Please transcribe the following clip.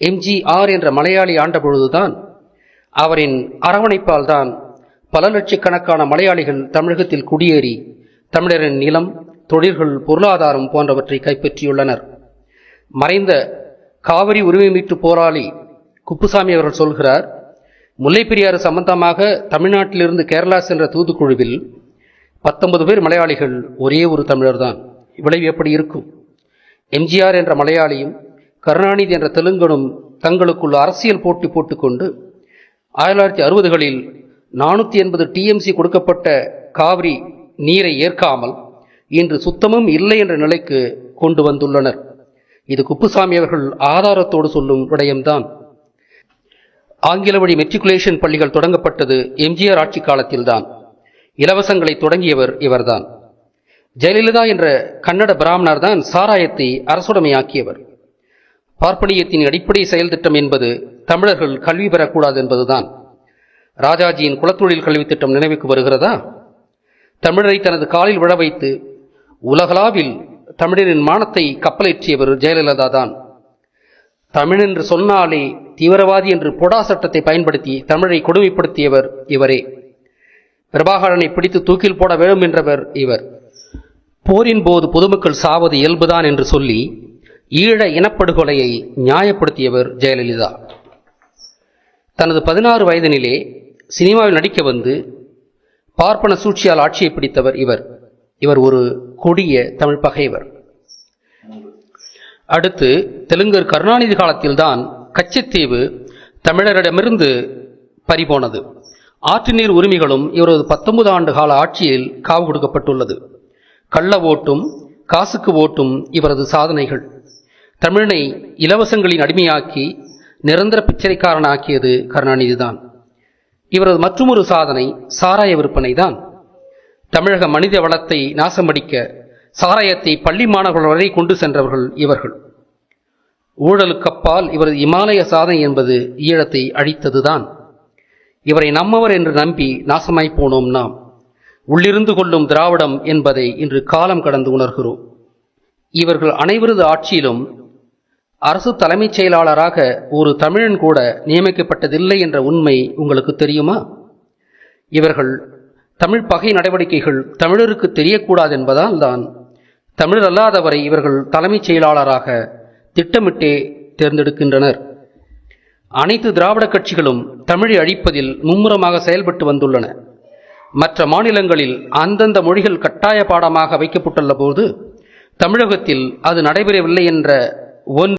எம்ஜிஆர் என்ற மலையாளி ஆண்டபொழுதுதான் அவரின் அரவணைப்பால் தான் பல லட்சக்கணக்கான மலையாளிகள் தமிழகத்தில் குடியேறி தமிழரின் நிலம் தொழில்கள் பொருளாதாரம் போன்றவற்றை கைப்பற்றியுள்ளனர். மறைந்த காவிரி உரிமை மீட்டு போராளி குப்புசாமி அவர்கள் சொல்கிறார் முல்லைப்பெரியாறு சம்பந்தமாக தமிழ்நாட்டிலிருந்து கேரளா சென்ற தூதுக்குழுவில் பத்தொன்பது பேர் மலையாளிகள் ஒரே ஒரு தமிழர்தான். விளைவு எப்படி இருக்கும்? எம்ஜிஆர் என்ற மலையாளியும் கருணாநிதி என்ற தெலுங்கனும் தங்களுக்குள் அரசியல் போட்டி போட்டுக்கொண்டு ஆயிரத்தி தொள்ளாயிரத்தி அறுபதுகளில் நானூற்றி எண்பது டிஎம்சி கொடுக்கப்பட்ட காவிரி நீரை ஏற்காமல் இன்று சுத்தமும் இல்லை என்ற நிலைக்கு கொண்டு வந்துள்ளனர். இது குப்புசாமி அவர்கள் ஆதாரத்தோடு சொல்லும் விடயம்தான். ஆங்கில வழி மெட்ரிகுலேஷன் பள்ளிகள் தொடங்கப்பட்டது எம்ஜிஆர் ஆட்சி காலத்தில்தான். இலவசங்களை தொடங்கியவர் இவர்தான். ஜெயலலிதா என்ற கன்னட பிராமணர் தான் சாராயத்தை அரசுடைமையாக்கியவர். பார்ப்பனியத்தின் அடிப்படை செயல் திட்டம் என்பது தமிழர்கள் கல்வி பெறக்கூடாது என்பதுதான். ராஜாஜியின் குலத்தொழில் கல்வித் திட்டம் நினைவுக்கு வருகிறதா? தமிழரை தனது காலில் விழ வைத்து உலகளாவில் தமிழரின் மானத்தை கப்பலேற்றியவர் ஜெயலலிதா தான். தமிழ் என்று சொன்னாலே தீவிரவாதி என்று பொடா சட்டத்தை பயன்படுத்தி தமிழை கொடுமைப்படுத்தியவர் இவரே. பிரபாகரனை பிடித்து தூக்கில் போட வேண்டும் என்றவர் இவர். போரின் போது பொதுமக்கள் சாவது இயல்புதான் என்று சொல்லி ஈழ இனப்படுகொலையை நியாயப்படுத்தியவர் ஜெயலலிதா. தனது பதினாறு வயதினிலே சினிமாவில் நடிக்க வந்து பார்ப்பன சூழ்ச்சியால் ஆட்சியை பிடித்தவர் இவர். இவர் ஒரு கொடிய தமிழ் பகைவர். அடுத்து தெலுங்கர் கருணாநிதி காலத்தில்தான் கச்சத்தீவு தமிழரிடமிருந்து பறிபோனது. ஆற்று நீர் உரிமைகளும் இவரது பத்தொன்பது ஆண்டு கால ஆட்சியில் காவு கொடுக்கப்பட்டுள்ளது. கள்ள ஓட்டும் காசுக்கு ஓட்டும் இவரது சாதனைகள். தமிழனை இலவசங்களின் அடிமையாக்கி நிரந்தர பிச்சைக்காரனாக்கியது கருணாநிதிதான். இவரது மற்றொரு சாதனை சாராய விற்பனை தான் தமிழக மனித வளத்தை நாசமடிக்க சாராயத்தை பள்ளி மாணவர்கள் வரை கொண்டு சென்றவர்கள் இவர்கள். ஊழலுக்கப்பால் இவரது இமாலய சாதனை என்பது ஈழத்தை அழித்ததுதான். இவரை நம்மவர் என்று நம்பி நாசமாய் போனோம் நாம். உள்ளிருந்து கொள்ளும் திராவிடம் என்பதை இன்று காலம் கடந்து உணர்கிறோம். இவர்கள் அனைவரது ஆட்சியிலும் அரசு தலைமைச் செயலாளராக ஒரு தமிழன் கூட நியமிக்கப்பட்டதில்லை என்ற உண்மை உங்களுக்கு தெரியுமா? இவர்கள் தமிழ் பகை நடவடிக்கைகள் தமிழருக்கு தெரியக்கூடாது என்பதால் தான் தமிழர் அல்லாதவரை இவர்கள் தலைமைச் செயலாளராக திட்டமிட்டே தேர்ந்தெடுக்கின்றனர். அனைத்து திராவிட கட்சிகளும் தமிழை அழிப்பதில் மும்முரமாக செயல்பட்டு வந்துள்ளன. மற்ற மாநிலங்களில் அந்தந்த மொழிகள் கட்டாய பாடமாக வைக்கப்பட்டுள்ள போது தமிழகத்தில் அது நடைபெறவில்லை என்ற ஒன்று